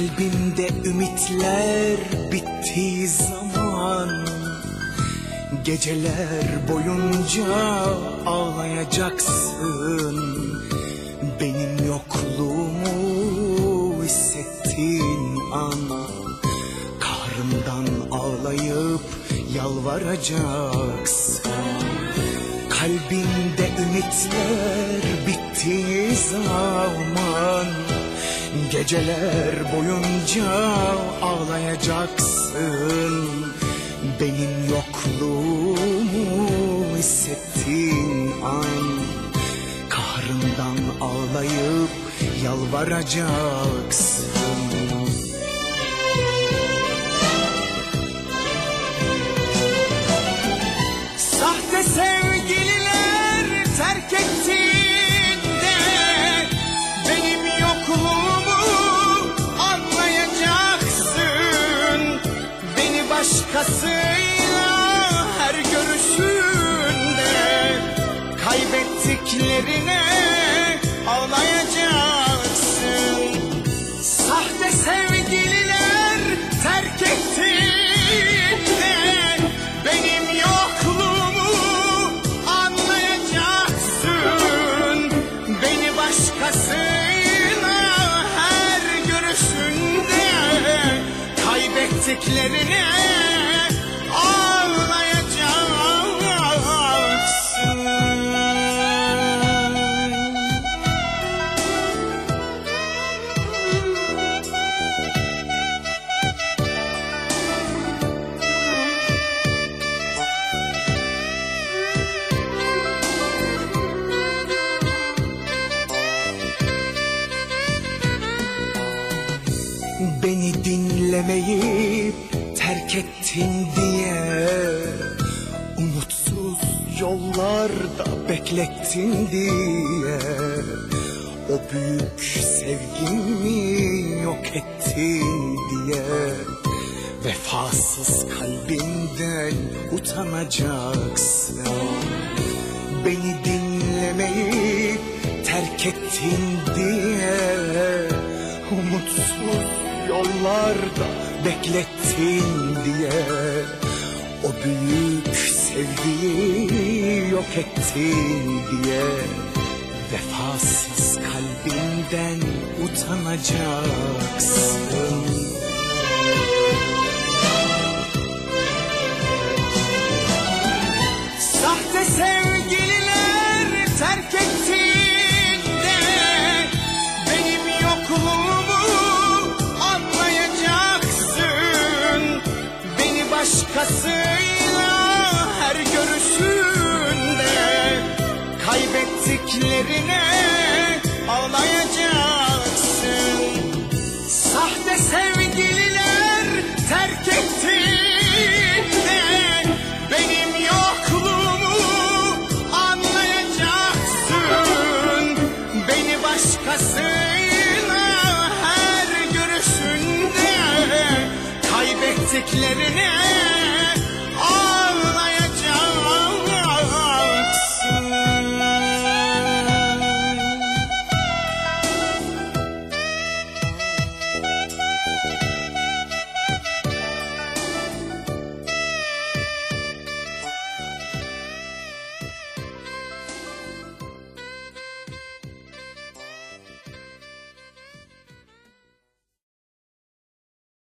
Kalbimde ümitler bittiği zaman Geceler boyunca ağlayacaksın. Benim yokluğumu hissettiğin an Kahrımdan ağlayıp yalvaracaksın. Kalbinde ümitler bittiği zaman Geceler boyunca ağlayacaksın. Benim yokluğumu hissettiğin an Kahrından ağlayıp yalvaracaksın. Sahte sevgililer terk ettiğinde Beni başkasıyla her görüşünde Kaybettiklerine ağlayacaksın. Sahte sevgililer terk ettiğinde Benim yokluğumu anlayacaksın. Beni başkasıyla her görüşünde Kaybettiklerine Beni dinlemeyip terk ettin diye Umutsuz yollarda beklettin diye O büyük sevgimi yok ettin diye Vefasız kalbinden utanacaksın. Beni dinlemeyip terk ettin diye Umutsuz yollarda beklettin diye O büyük sevgiyi yok ettin diye Vefasız kalbinden utanacaksın. Sahte sevgililer her görüşünde Kaybettiklerine